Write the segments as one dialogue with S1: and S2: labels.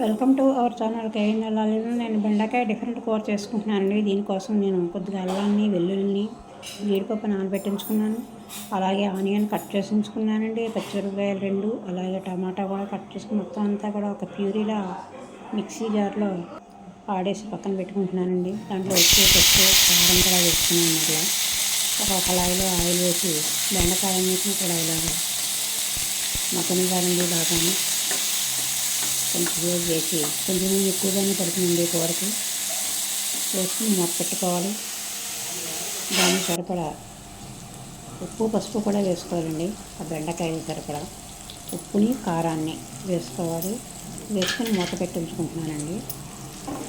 S1: Welcome to our channel కేఎన్ వెళ్ళాలి నేను బెండకాయ డిఫరెంట్ కూర చేసుకుంటున్నానండి దీనికోసం నేను కొద్దిగా అల్లాన్ని వెల్లుల్లిని జీడిపప్పు నానబెట్టించుకున్నాను. అలాగే ఆనియన్ కట్ చేసి ఉంచుకున్నానండి పచ్చిమిరపకాయలు రెండు అలాగే టమాటా కూడా కట్ చేసుకుని మొత్తం అంతా కూడా ఒక ప్యూరీలా మిక్సీ జార్లో ఆడేసి పక్కన పెట్టుకుంటున్నానండి. దాంట్లో ఉప్పు పప్పు కారం కూడా వేసుకున్నాను మళ్ళీ ఒక కళాయిలో ఆయిల్ వేసి బెండకాయ వేసిన కూడా ఇలాగా మగ్గనివ్వాలండి బాగానే. కొంచెం వేడి వేసి కొంచెం ఎక్కువగానే పడుతుందండి కూరకు వేసుకుని మూత పెట్టుకోవాలి. దాని సరిపడా ఉప్పు పసుపు కూడా వేసుకోవాలండి. ఆ బెండకాయలు సరిపడా ఉప్పుని కారాన్ని వేసుకోవాలి. వేసుకొని మూత పెట్టి ఉంచుకుంటున్నానండి.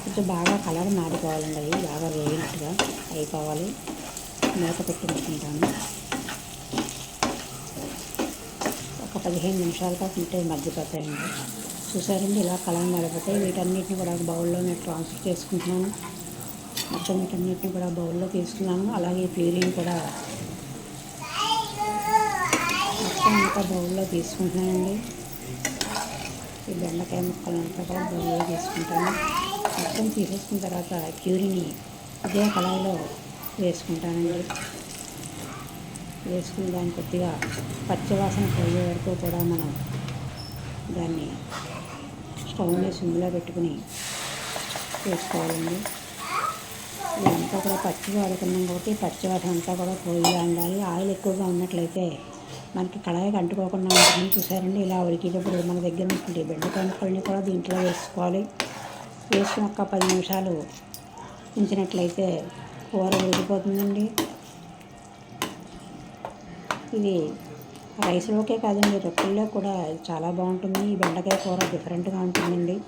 S1: కొంచెం బాగా కలర్ మారిపోవాలండి అది బాగా వేగినట్టుగా అయిపోవాలి. మూత పెట్టి ఉంచుకుంటాను. ఒక పదిహేను నిమిషాలుగా ఉంటే మగ్గిపోతాయండి. చూసారండి ఇలా కలర్ మారిపోతే వీటన్నిటిని కూడా బౌల్లో నేను ట్రాన్స్ఫర్ చేసుకుంటున్నాను. మొత్తం వీటన్నిటిని కూడా బౌల్లో తీసుకున్నాను. అలాగే ప్యూరీని కూడా మొత్తం అంతా బౌల్లో తీసుకుంటున్నానండి. ఈ బెండకాయ ముక్కలంతా కూడా బౌల్లో తీసుకుంటాను. మొత్తం తీసేసుకున్న తర్వాత ప్యూరీని ఇదే కళాయిలో వేసుకుంటానండి. వేసుకుని దాన్ని కొద్దిగా పచ్చివాసన పోయే వరకు కూడా మనం దాన్ని స్టవ్ని సిమ్లో పెట్టుకుని చేసుకోవాలండి. ఇదంతా కూడా పచ్చి వాడుకున్నాం కాబట్టి పచ్చి వాసన అంతా కూడా పోయి ఉండాలి. ఆయిల్ ఎక్కువగా ఉన్నట్లయితే మనకి కళాయికి అంటుకోకుండా ఉంటుంది. చూసారండి ఇలా ఉడికేటప్పుడు మన దగ్గర ఉన్నటువంటి బెండకాయ ముక్కల్ని కూడా దీంట్లో వేసుకోవాలి. వేసుకుని ఒక పది నిమిషాలు ఉంచినట్లయితే కూర ఉడికిపోతుందండి. ఇది రైస్లోకే కాదండి. రొట్టెల్లో కూడా చాలా బాగుంటుంది. ఈ బెండకాయ కూర డిఫరెంట్గా ఉంటుందండి.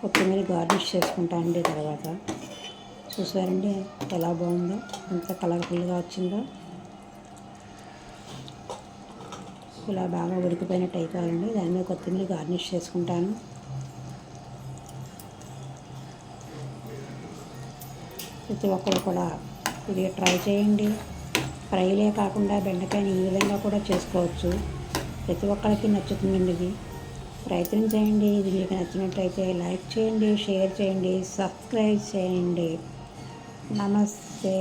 S1: కొత్తిమీర గార్నిష్ చేసుకుంటానండి తర్వాత. చూసారండి ఎలా బాగుందో. ఎంత కలర్ఫుల్గా వచ్చిందో. ఇలా బాగా ఉడికిపోయినట్టు అయిపోవాలండి. దాని మీద కొత్తిమీర గార్నిష్ చేసుకుంటాను. ప్రతి ఒక్కరు కూడా ఇది ట్రై చేయండి. ఫ్రైలే కాకుండా బెండకాయని ఈ విధంగా కూడా చేసుకోవచ్చు. ప్రతి ఒక్కరికి నచ్చుతుందండి ఇది. ప్రయత్నం చేయండి. ఇది మీకు నచ్చినట్లయితే లైక్ చేయండి షేర్ చేయండి సబ్స్క్రైబ్ చేయండి. నమస్తే.